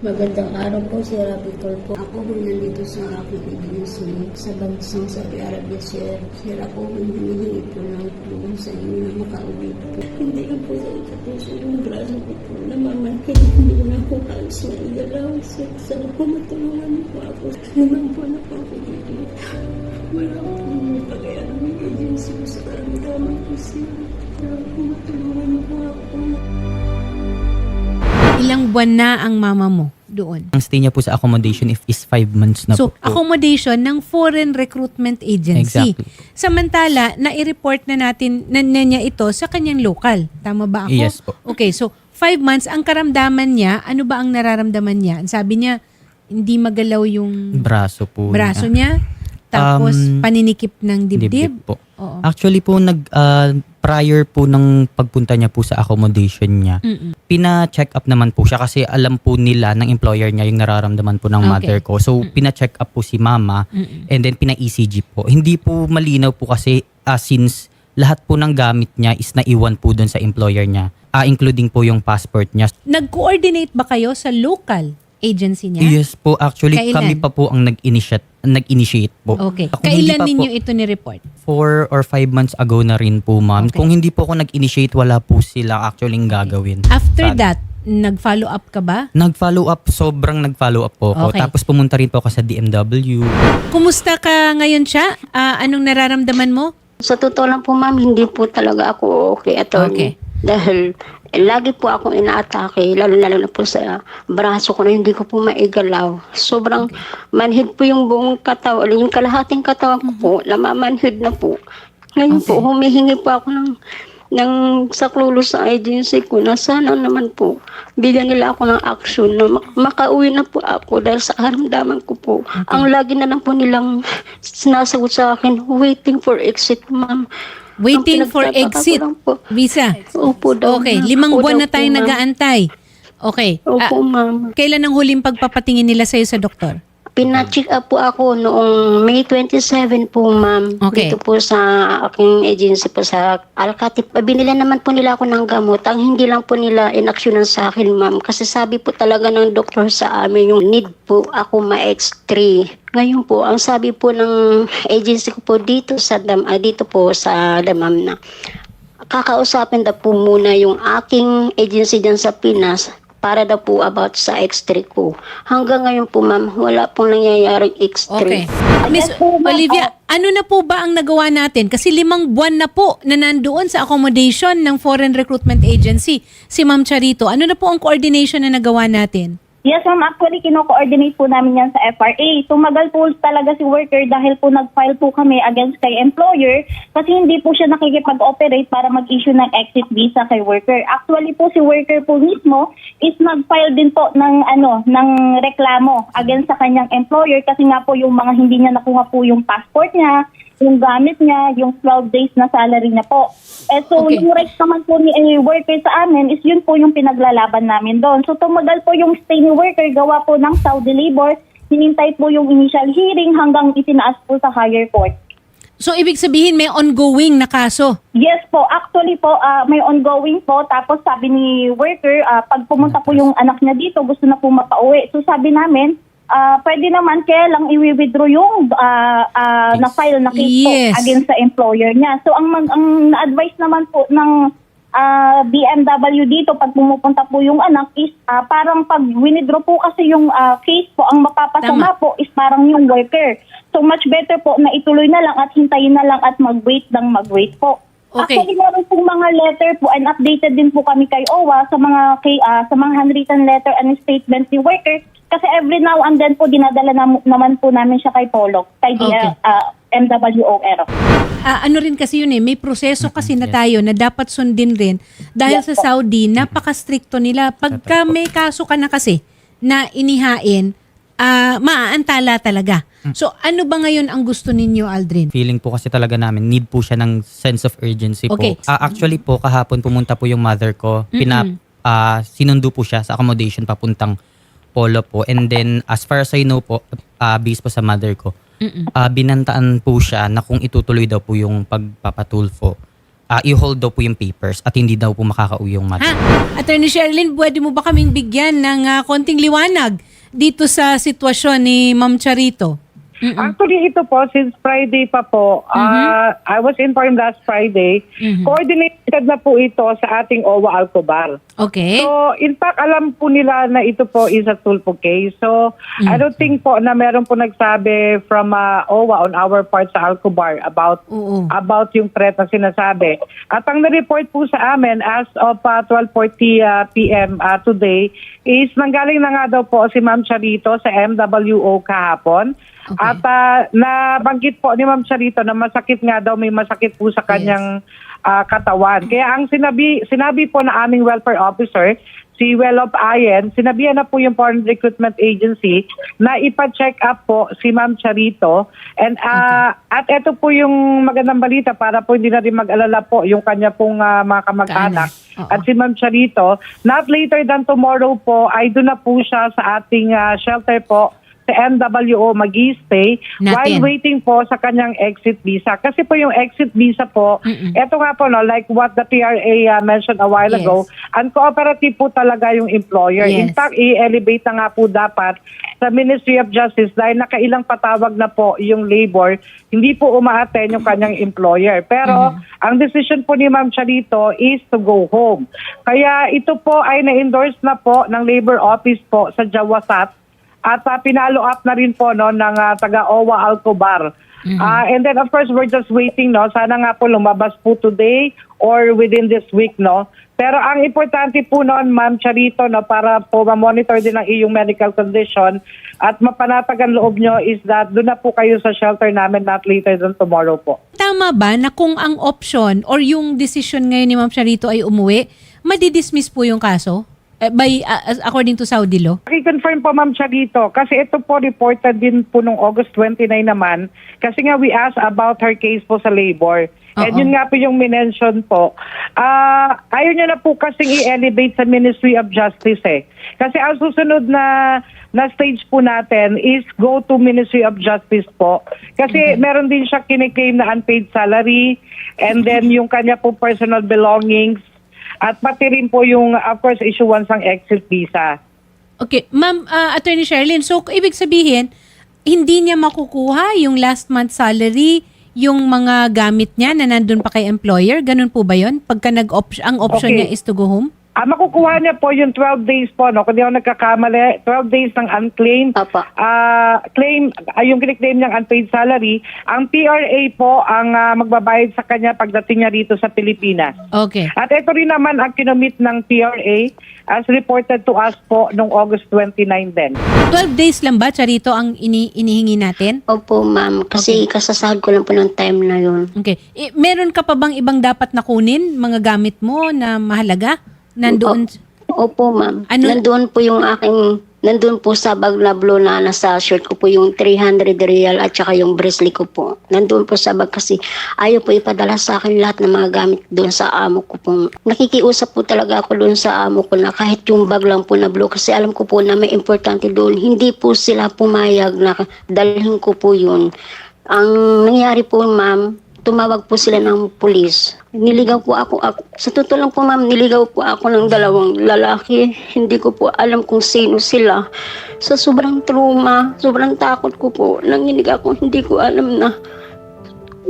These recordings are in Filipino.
Magandang araw po, Sir Rabi po. Ako po nandito sa aking agency sa bansang Saudi Arabia, Sir. Sir, ako po hinihingi po ng tulong sa inyo na makauwi po. Hindi lang po sa ikapuso yung braso ko po. Namamankin, hindi ko na po halos na igalaw, Sir. Sana po matulungan po ako. Limang po na po ako dito. Wala po yung pagkaya ng agency ko sa karamdaman ko, Sir. Sana po matulungan po ako. Ilang buwan na ang mama mo doon? Ang stay niya po sa accommodation if is five months na So, po. accommodation ng Foreign Recruitment Agency. Exactly. Samantala, na-report na natin na, na niya ito sa kanyang local. Tama ba ako? Yes po. Okay, so five months, ang karamdaman niya, ano ba ang nararamdaman niya? Sabi niya, hindi magalaw yung Braso po. braso niya. niya, tapos Um, paninikip ng dibdib. Dibdib po. Oo. Actually po, nag, ah, prior po ng pagpunta niya po sa accommodation niya, Mm-mm. pina-check up naman po siya kasi alam po nila ng employer niya yung nararamdaman po ng Okay. mother ko. So, pina-check up po si mama Mm-mm. and then pina-ECG po. Hindi po malinaw po kasi ah, since lahat po ng gamit niya is naiwan po doon sa employer niya, ah, including po yung passport niya. Nag-coordinate ba kayo sa local agency niya? Yes po, actually Kailan? kami pa po ang nag-initiate, nag-initiate po. Okay. Kung hindi Kailan po- ninyo ito ni-report? four or five months ago na rin po, ma'am. Okay. Kung hindi po ako nag-initiate, wala po sila actually gagawin. After Sad. that, nag-follow up ka ba? Nag-follow up, sobrang nag-follow up po ako. Okay. Tapos pumunta rin po ako sa DMW. Kumusta ka ngayon siya? Ah, anong nararamdaman mo? Sa totoo lang po ma'am, hindi po talaga ako okay, attorney. Okay. Dahil lagi po akong inaatake, lalo-lalo na po sa braso ko na hindi ko po maigalaw. Sobrang manhid po yung buong katawan, yung kalahating katawan ko po, namamanhid na po. Ngayon po, Okay. humihingi po ako ng ng saklulo sa agency ko na sana naman po bigyan nila ako ng action na mak- makauwi na po ako dahil sa karamdaman ko po. Ang lagi na lang po nilang sinasagot sa akin, waiting for exit, ma'am. Waiting for exit po. visa. Opo daw. Okay, ma'am. limang Opo buwan daw na tayong po, ma'am. nag-aantay. Okay. Opo, Ah, ma'am. kailan ang huling pagpapatingin nila sa'yo sa doktor? Pina-check up po ako noong May 27 po, ma'am. Okay. Dito po sa aking agency po sa Alcatip. Binila naman po nila ako ng gamot. Ang hindi lang po nila inaksyonan sa akin, ma'am. Kasi sabi po talaga ng doktor sa amin yung need po ako ma-X3. Ngayon po, ang sabi po ng agency ko po dito sa dam, ah, dito po sa damam na kakausapin daw po muna yung aking agency dyan sa Pinas para daw po about sa X3 ko. Hanggang ngayon po ma'am, wala pong nangyayaring X3. Okay. Miss Olivia, ano na po ba ang nagawa natin? Kasi limang buwan na po na nandoon sa accommodation ng Foreign Recruitment Agency si Ma'am Charito. Ano na po ang coordination na nagawa natin? Yes, ma'am. Actually, kino-coordinate po namin yan sa FRA. Tumagal po talaga si worker dahil po nag-file po kami against kay employer kasi hindi po siya nakikipag-operate para mag-issue ng exit visa kay worker. Actually po si worker po mismo is nag-file din po ng ano ng reklamo against sa kanyang employer kasi nga po yung mga hindi niya nakuha po yung passport niya, yung gamit niya, yung 12 days na salary niya po. Eh so Okay. yung rights naman po ni eh, worker sa amin is yun po yung pinaglalaban namin doon. So tumagal po yung stay ni worker gawa po ng Saudi labor. Hinintay po yung initial hearing hanggang itinaas po sa higher court. So, ibig sabihin may ongoing na kaso. Yes po, actually po ah, may ongoing po tapos sabi ni worker ah, pag pumunta po yung anak niya dito gusto na po mapauwi. So sabi namin ah, pwede naman kaya lang i-withdraw yung ah, ah, Case. na-file na case Yes. against sa employer niya. So ang mag- ang na-advise naman po ng ah, BMW dito pag pumupunta po yung anak is ah, parang pag withdraw po kasi yung ah, case po ang mapapasama Tama. po is parang yung worker. So much better po na ituloy na lang at hintayin na lang at mag-wait ng mag-wait po. Okay. Actually, meron pong mga letter po and updated din po kami kay OWA sa mga kay, ah, sa mga handwritten letter and statement ni worker every now and then po dinadala na, naman po namin siya kay Polok, kay Okay. ah, MWOR. Ah, ano rin kasi yun eh, may proseso kasi na tayo na dapat sundin rin dahil Yes sa Saudi, napaka-stricto nila. Pagka may kaso ka na kasi na inihain, ah maaantala talaga. So ano ba ngayon ang gusto ninyo, Aldrin? Feeling po kasi talaga namin, need po siya ng sense of urgency Okay. po. Ah, actually po, kahapon pumunta po yung mother ko. Pina, ah, sinundo po siya sa accommodation papuntang Polo po. And then, as far as I know po, ah, based po sa mother ko, ah, binantaan po siya na kung itutuloy daw po yung pagpapatulfo. ah, i-hold daw po yung papers at hindi daw po makakauwi yung mother. Ha? Attorney Sherilyn, pwede mo ba kaming bigyan ng ah, konting liwanag dito sa sitwasyon ni Ma'am Charito? Actually, ito po, since Friday pa po, ah, I was informed last Friday, coordinated na po ito sa ating OWA Alcobar. Okay. So, in fact, alam po nila na ito po is a tulpo case. So, I don't think po na meron po nagsabi from uh, OWA on our part sa Alcobar about Oo. about yung threat na sinasabi. At ang na-report po sa amin as of uh, 12.40 uh, p.m. uh, today is nanggaling na nga daw po si Ma'am Charito sa MWO kahapon. Okay. At uh, nabanggit po ni Ma'am Charito na masakit nga daw, may masakit po sa kanyang ah, katawan. Kaya ang sinabi sinabi po na aming welfare officer, si Wellop Ayen, sinabihan na po yung Foreign Recruitment Agency na ipa-check up po si Ma'am Charito. And ah, at ito po yung magandang balita para po hindi na rin mag-alala po yung kanya pong ah, mga kamag-anak. At si Ma'am Charito, not later than tomorrow po, ay doon na po siya sa ating ah, shelter po sa MWO mag-stay Natin. while waiting po sa kanyang exit visa. Kasi po yung exit visa po, eto nga po, no, like what the PRA uh, mentioned a while Yes. ago, uncooperative po talaga yung employer. In Yes. fact, i-elevate na nga po dapat sa Ministry of Justice dahil nakailang patawag na po yung labor, hindi po umaaten yung kanyang employer. Pero ang decision po ni Ma'am Charito is to go home. Kaya ito po ay na-endorse na po ng Labor Office po sa Jawasat at uh, pinalo up na rin po no ng uh, taga OWA Alcobar. Ah, and then of course we're just waiting no sana nga po lumabas po today or within this week no. Pero ang importante po noon Ma'am Charito no para po ma-monitor din ang iyong medical condition at mapanatag ang loob nyo is that doon na po kayo sa shelter namin not later than tomorrow po. Tama ba na kung ang option or yung decision ngayon ni Ma'am Charito ay umuwi, madidismiss po yung kaso? Eh, by, uh, according to Saudi law? I-confirm po Ma'am Charito kasi ito po reported din po nung August 29 naman kasi nga we asked about her case po sa labor. And Oo. yun nga po yung minention po. Ah, ayaw niya na po kasing i-elevate sa Ministry of Justice eh. Kasi ang susunod na na stage po natin is go to Ministry of Justice po. Kasi meron din siya kiniklaim na unpaid salary and then yung kanya po personal belongings at pati rin po yung, of course, issuance ng exit visa. Okay, Ma'am uh, Attorney Sherilyn, so ibig sabihin, hindi niya makukuha yung last month salary, yung mga gamit niya na nandun pa kay employer? Ganun po ba yun? Pagka nag ang option Okay. niya is to go home? Ah, makukuha niya po yung 12 days po, no? Kung di ako nagkakamali, 12 days ng unclaimed. Apa. Ah, claim, ay yung claim niyang unpaid salary. Ang PRA po ang ah, magbabayad sa kanya pagdating niya rito sa Pilipinas. Okay. At ito rin naman ang kinomit ng PRA as reported to us po noong August 29 din. 12 days lang ba, Charito, ang ini inihingi natin? Opo, ma'am. Kasi kasasahod ko lang po ng time na yun. Okay. Eh, meron ka pa bang ibang dapat na kunin, mga gamit mo na mahalaga? Nandoon? Opo, ma'am. Ano- Nandoon po yung aking, nandoon po sa bag na blue na nasa shirt ko po yung 300 real at saka yung bracelet ko po. Nandoon po sa bag kasi ayaw po ipadala sa akin lahat ng mga gamit doon sa amo ko po. Nakikiusap po talaga ako doon sa amo ko na kahit yung bag lang po na blue kasi alam ko po na may importante doon. Hindi po sila pumayag na dalhin ko po yun. Ang nangyari po, ma'am, tumawag po sila ng pulis. Niligaw po ako, ako. Sa totoo lang po ma'am, niligaw po ako ng dalawang lalaki. Hindi ko po alam kung sino sila. Sa sobrang trauma, sobrang takot ko po, nanginig ako, hindi ko alam na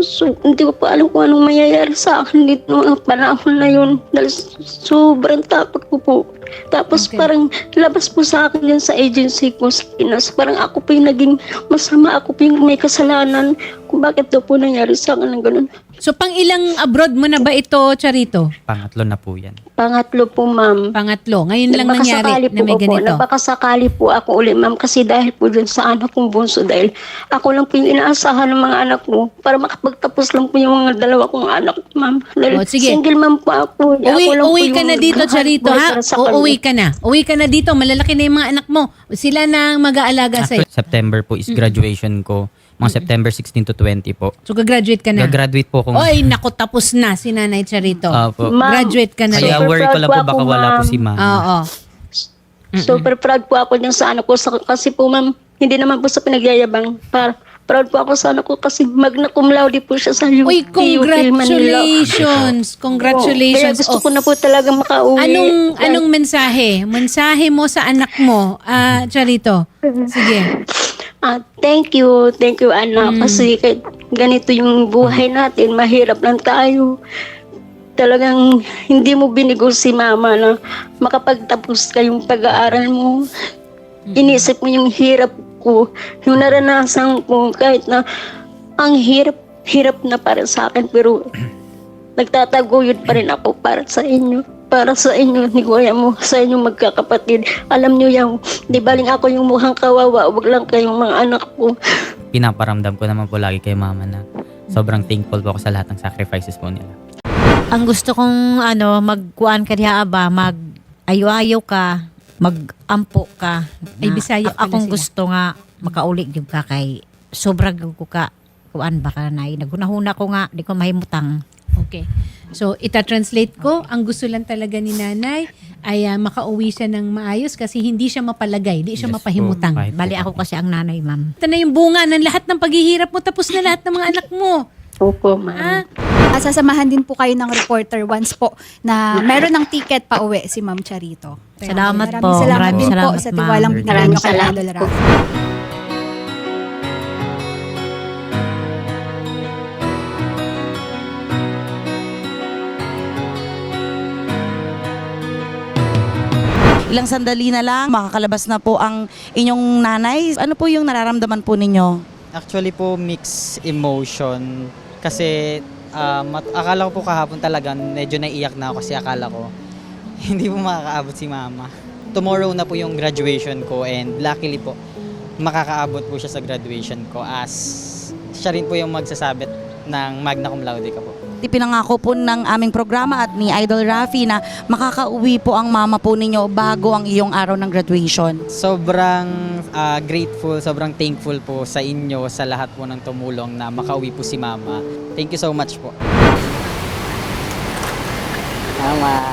So, hindi ko po alam kung anong mayayari sa akin dito ng panahon na yun. Dahil sobrang takot ko po. Tapos Okay. parang labas po sa akin yan sa agency ko sa Pinas. Parang ako po yung naging masama. Ako po yung may kasalanan kung bakit daw po nangyari sa akin ng ganun. So, pang ilang abroad mo na ba ito, Charito? Pangatlo na po yan. Pangatlo po, ma'am. Pangatlo. Ngayon lang nangyari Nagbakasakali na may po ganito. Nagbakasakali po ako ulit, ma'am, kasi dahil po dun sa anak kong bunso, dahil ako lang po yung inaasahan ng mga anak ko para makapagtapos lang po yung mga dalawa kong anak, ma'am. Dahil O, sige. single ma'am po ako. Uwi, Ako lang po uwi yung ka na dito, Charito, ha? O, uwi ka na. Uwi ka na dito. Malalaki na yung mga anak mo. Sila na ang mag-aalaga sa'yo. September po is graduation ko. Mga September 16 to 20 po. So, gagraduate ka na. Gagraduate po kung... Oy, naku, tapos na si Nanay Charito. Opo. Ma'am, Graduate ka na. Kaya Super worry ko proud lang po po ako, baka wala po ma'am. si ma'am. Oo. Super proud po ako dyan sa anak ko sa- kasi po ma'am, hindi naman po sa pinagyayabang. Para, proud po ako sa anak ko kasi magna cum laude po siya sa UP. Uy, congratulations. Kaya Congratulations. gusto Oh, ko na po talaga makauwi. Anong anong mensahe? Mensahe mo sa anak mo, ah Charito. Sige. Ah, thank you, thank you anak kasi kahit ganito yung buhay natin, mahirap lang tayo. Talagang hindi mo binigo si mama na makapagtapos ka yung pag-aaral mo. Inisip mo yung hirap ko, yung naranasan ko kahit na ang hirap, hirap na para sa akin pero nagtataguyod pa rin ako para sa inyo. Para sa inyo, ni Kuya mo, sa inyo magkakapatid. Alam niyo yan, di baling ako yung mukhang kawawa, wag lang kayong mga anak ko. Pinaparamdam ko naman po lagi kay mama na sobrang thankful po ako sa lahat ng sacrifices po nila. Ang gusto kong ano, magkuan ka diha ba, mag ayo-ayo ka, magampo ka. Ay, Na Bisaya pala Akong sila. gusto nga makauli gyud ka kay sobrang ko ka kuan ba ka na nagunahuna ko nga di ko mahimutang. Okay. So, ita-translate ko. Ang gusto lang talaga ni nanay ay ah, makauwi siya ng maayos kasi hindi siya mapalagay, hindi siya Yes po. mapahimutang. Kahit po Bali ako kasi ang nanay, ma'am. Ito na yung bunga ng lahat ng paghihirap mo. Tapos na lahat ng mga anak mo. Opo, ma'am. Ah, At sasamahan din po kayo ng reporter once po na meron ng ticket pa uwi si Ma'am Charito. Salamat maraming po. Salamat Maraming din po salamat, sa ma'am. tiwalang binigay Maraming kay salamat Idol. Rafi. Ilang sandali na lang, makakalabas na po ang inyong nanay. Ano po yung nararamdaman po ninyo? Actually po, mixed emotion. Kasi ah, mat- akala ko po kahapon talaga, medyo naiyak na ako kasi akala ko hindi po makakaabot si mama. Tomorrow na po yung graduation ko and luckily po, makakaabot po siya sa graduation ko as siya rin po yung magsasabit ng magna cum laude ka po. Pinangako po ng aming programa at ni Idol Rafi na makakauwi po ang mama po ninyo bago ang iyong araw ng graduation. Sobrang ah, grateful, sobrang thankful po sa inyo, sa lahat po ng tumulong na makauwi po si mama. Thank you so much po. Mama. Ma,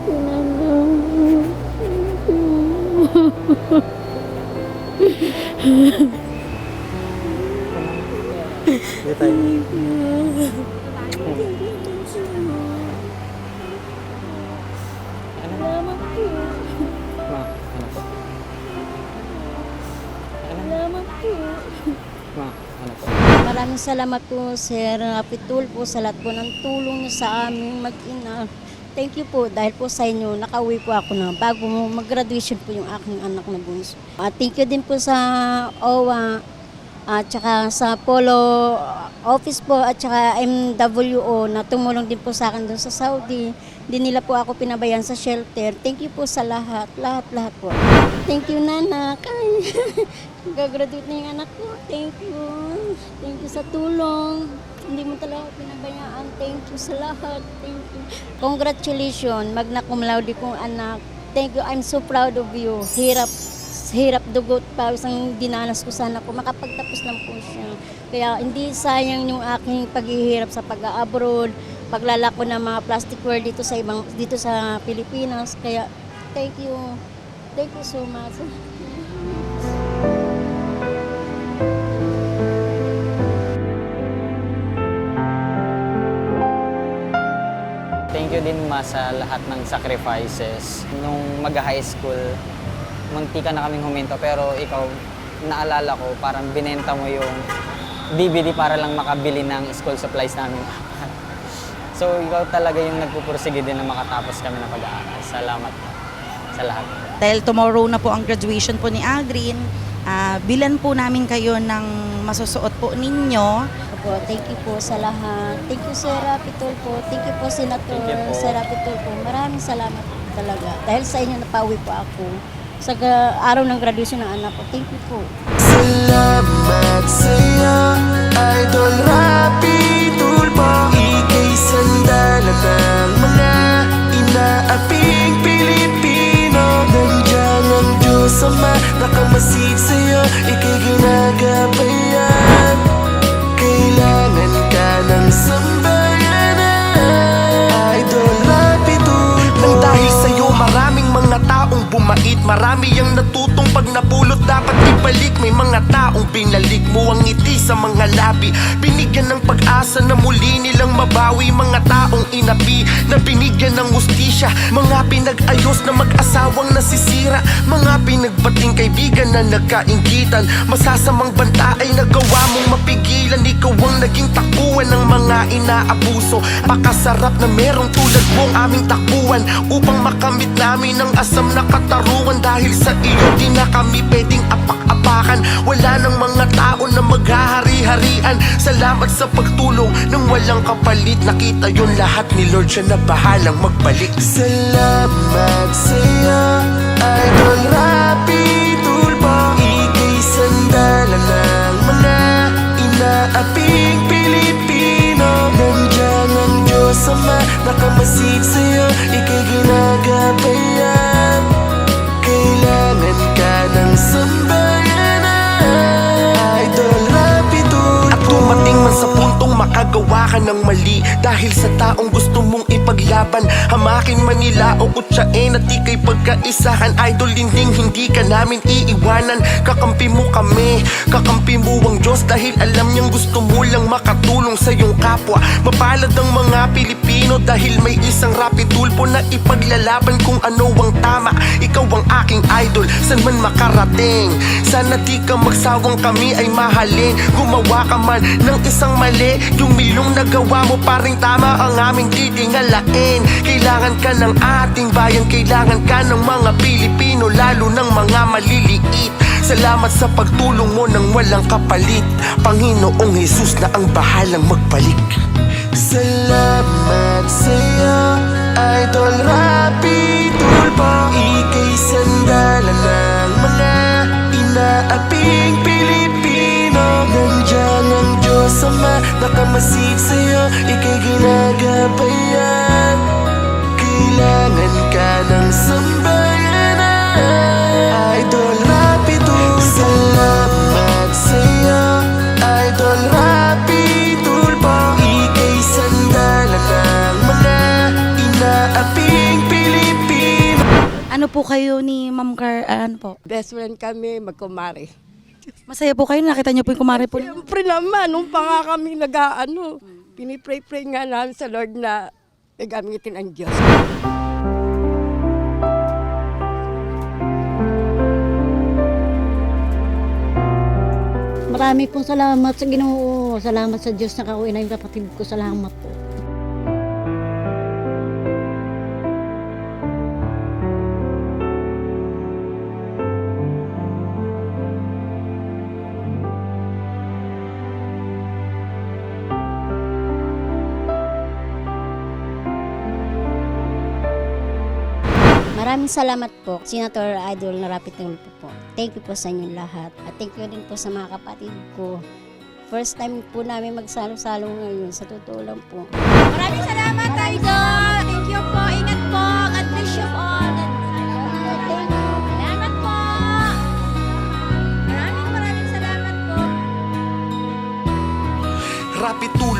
ano po? Maraming salamat po, Sir Rapitul po sa lahat po ng tulong niyo sa aming mag-ina. Thank you po dahil po sa inyo, nakauwi po ako na bago mag-graduation po yung aking anak na bunso. At thank you din po sa OWA at saka sa Polo office po at saka MWO na tumulong din po sa akin doon sa Saudi. Hindi nila po ako pinabayan sa shelter. Thank you po sa lahat, lahat, lahat po. Thank you, Nana. Kay, gagraduate na yung anak ko. Thank you. Thank you sa tulong. Hindi mo talaga pinabayaan. Thank you sa lahat. Thank you. Congratulations, magna cum laude kong anak. Thank you. I'm so proud of you. Hirap hirap dugot pa isang dinanas ko sana ko makapagtapos lang po. Kaya hindi sayang yung aking paghihirap sa pag-abroad, paglalako ng mga plasticware dito sa ibang dito sa Pilipinas. Kaya thank you. Thank you so much. Thank you din ma sa lahat ng sacrifices. Nung mag-high school, munti ka na kaming huminto pero ikaw, naalala ko, parang binenta mo yung DVD para lang makabili ng school supplies namin. so ikaw talaga yung nagpupursige din na makatapos kami ng pag-aaral. Salamat sa lahat. Dahil tomorrow na po ang graduation po ni Agrin, ah, bilan po namin kayo ng masusuot po ninyo. Opo, thank you po sa lahat. Thank you Sir Rapitol po. Thank you po Senator Thank you po. Sir Rapitol po. Maraming salamat po talaga. Dahil sa inyo napauwi po ako sa ga- araw ng graduation ng anak ko. Thank you po. Salamat sa'yo Idol Rapi Tulpo Ika'y sandalan ng mga inaaping Pilipino Nandiyan ang Diyos Ama Nakamasid sa'yo Ika'y Marami ang natutong pag napulot dapat ibalik May mga taong binalik mo ang ngiti sa mga labi. Binigyan ng pag-asa na muli nilang mabawi. Mga taong inapi na binigyan ng hustisya Mga pinag-ayos na mag-asawang nasisira. Mga pinagbating kaibigan na nagkaingitan Masasamang banta ay nagawa mong mapigilan. Ikaw ang naging takbuhan ng mga inaabuso. Pakasarap na merong tulad mong aming takbuhan Upang makamit namin ang asam na katarungan Dahil sa iyo di na kami pwedeng apak-apakan Wala nang mga tao na maghahari-harian. Salamat sa pagtulong ng walang kapalit. Nakita yon lahat ni Lord. Siya na bahalang magbalik. Salamat sa'yo Idol Rapi. Tulpo Ika'y sandalan ng mga inaaping Pilipino Nandiyan ang Diyos Ama. Nakamasid sa'yo Ika'y ginagabayan makagawa ka ng mali Dahil sa taong gusto mong ipaglaban. Hamakin man nila o kutsain at ika'y pagkaisahan. Idol linding hindi ka namin iiwanan. Kakampi mo kami, kakampi mo ang Diyos Dahil alam niyang gusto mo lang makatulong sa iyong kapwa. Mapalad ang mga Pilipino dahil may isang rapi tulpo na ipaglalaban kung ano ang tama. Ikaw ang aking idol, san man makarating? Sana di ka magsawang kami ay mahalin. Gumawa ka man ng isang mali Yung milong nagawa mo paring tama ang aming titingalain. Kailangan ka ng ating bayan Kailangan ka ng mga Pilipino Lalo ng mga maliliit. Salamat sa pagtulong mo ng walang kapalit. Panginoong Jesus na ang bahalang magbalik. Salamat sa'yo Idol Rapi. Tulpo Ika'y sandalan ng mga inaaping Pilipino ang Diyos Ama Nakamasid sa'yo Ika'y ginagabayan Kailangan ka ng sambayanan. Idol Rapi Tulpo Salamat sa'yo. Idol Rapi Tulpo Ika'y sandalan ng mga inaaping Pilipino. Ano po kayo ni Ma'am Car, ah, ano po? Best friend kami, magkumari. Masaya po kayo, nakita niyo po yung kumare po. Siyempre naman, nung pa nga kami nag-ano, pinipray-pray nga namin sa Lord na gagamitin ang Diyos. Marami pong salamat sa Ginoo. Salamat sa Diyos na kauwi na yung kapatid ko. Salamat po. Maraming salamat po, Senator Idol na Rapid Tulpo po. Thank you po sa inyong lahat. At thank you din po sa mga kapatid ko. First time po namin magsalo-salo ngayon, sa totoo lang po. Maraming salamat, Idol. Thank you po. Ingat po. God bless you all. Salamat po. Maraming maraming salamat po. Rapi tulpo,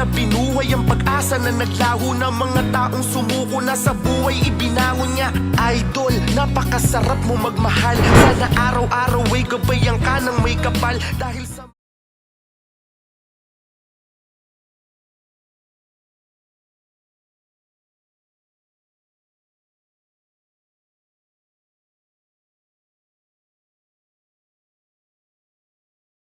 na binuhay ang pag-asa na naglaho na Mga taong sumuko na sa buhay ibinangon niya Idol, napakasarap mo magmahal. Sana araw-araw ay gabayan ka ng may kapal. Dahil